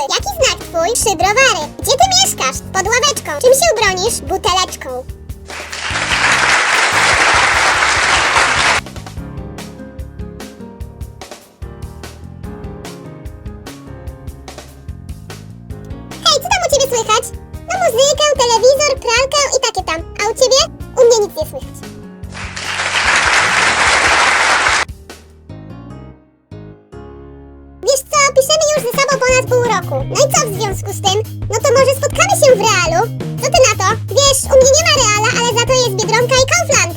jaki znak twój? Trzy browary. Gdzie ty mieszkasz? Pod ławeczką. Czym się ubronisz? Buteleczką. Hej, co tam u ciebie słychać? No muzykę, telewizor, pralkę i takie tam. A u ciebie? U mnie nic nie słychać. Piszemy już ze sobą ponad pół roku. No i co w związku z tym? No to może spotkamy się w realu? Co ty na to? Wiesz, u mnie nie ma reala, ale za to jest Biedronka i Kaufland.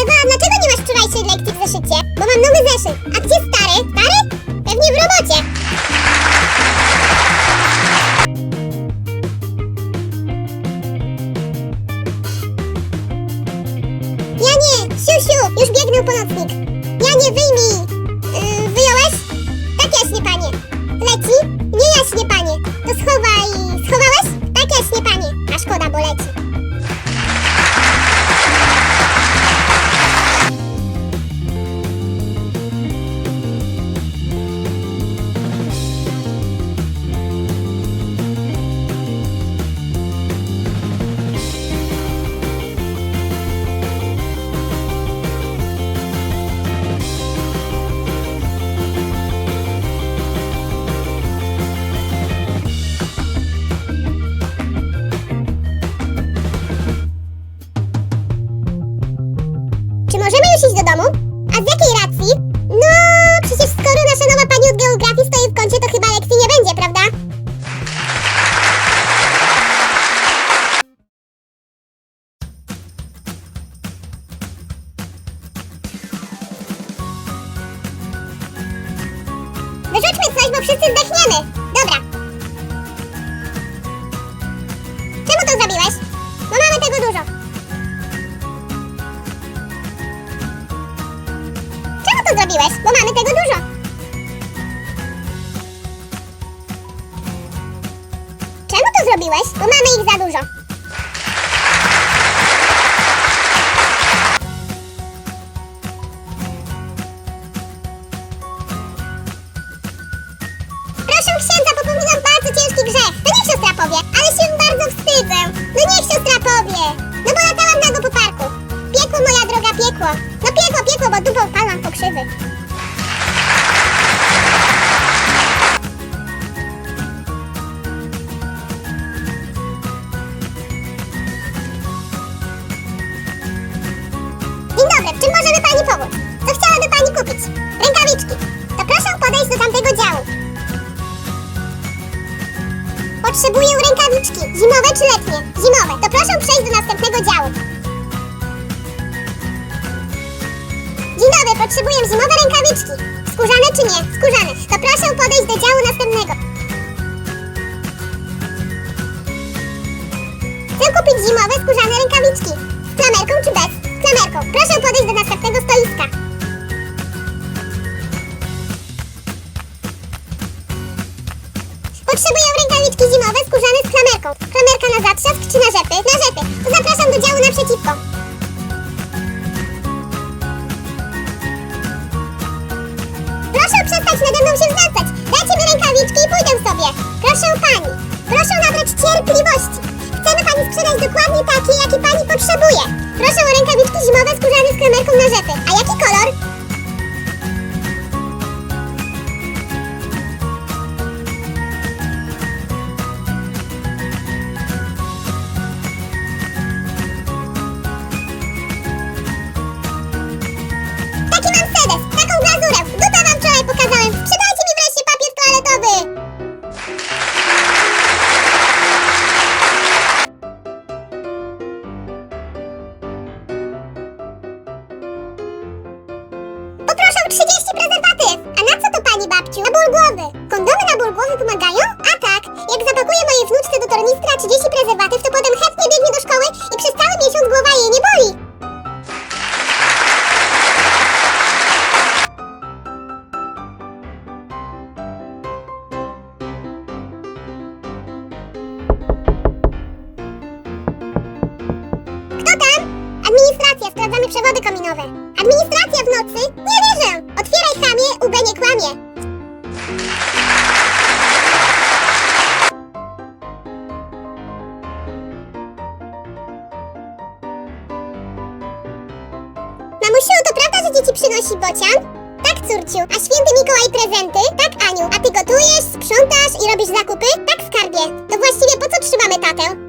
Ewa, dlaczego nie masz wczorajszej lekcji w zeszycie? Bo mam nowy zeszyt. A gdzie Już biegnę po nocnik. Ja nie wyjmij! Yy, wyjąłeś? Tak jaśnie, panie. Leci? Nie jaśnie, panie. To schowaj. Wyrzućmy coś, bo wszyscy zdechniemy. Dobra. Czemu to zrobiłeś? Bo mamy tego dużo. Czemu to zrobiłeś? Bo mamy tego dużo. Czemu to zrobiłeś? Bo mamy ich za dużo. Proszę księdza, popełniłam bardzo ciężki grzech. To niech siostra powie, ale się bardzo wstydzę. No niech siostra powie. No bo latałam nago po parku. Piekło, moja droga, piekło. No piekło, piekło, bo dupą wpadłam w pokrzywy. Dzień dobry, czym możemy pani pomóc? Co chciałaby pani kupić? Rękawiczki. To proszę podejść do tamtego Potrzebuję rękawiczki. Zimowe czy letnie? Zimowe. To proszę przejść do następnego działu. Dzień dobry, potrzebuję zimowe rękawiczki. Skórzane czy nie? Skórzane. To proszę podejść do działu następnego. Chcę kupić zimowe skórzane rękawiczki. Klamerką. Klamerka na zatrzask czy na rzepy? Na rzepy. To zapraszam do działu naprzeciwko. Proszę przestać nade mną się znęcać. Dajcie mi rękawiczki i pójdę sobie. Proszę pani. Proszę nabrać cierpliwości. Chcemy pani sprzedać dokładnie takie, jakie pani potrzebuje. Proszę o rękawiczki zimowe skórzane z klamerką na rzepy. ból głowy. Kondomy na ból głowy pomagają? A tak, jak zapakuję moje wnuczce do tornistra 30 prezerwatyw, to potem chętnie biegnie do szkoły i przez cały miesiąc głowa jej nie boli. Kto tam? Administracja, sprawdzamy przewody kominowe. Administracja w nocy? Nie wierzę! Otwieraj chamie, UB nie kłamie. Przynosi bocian? Tak, córciu. A święty Mikołaj prezenty? Tak, Aniu. A ty gotujesz, sprzątasz i robisz zakupy? Tak, skarbie. To właściwie po co trzymamy tatę?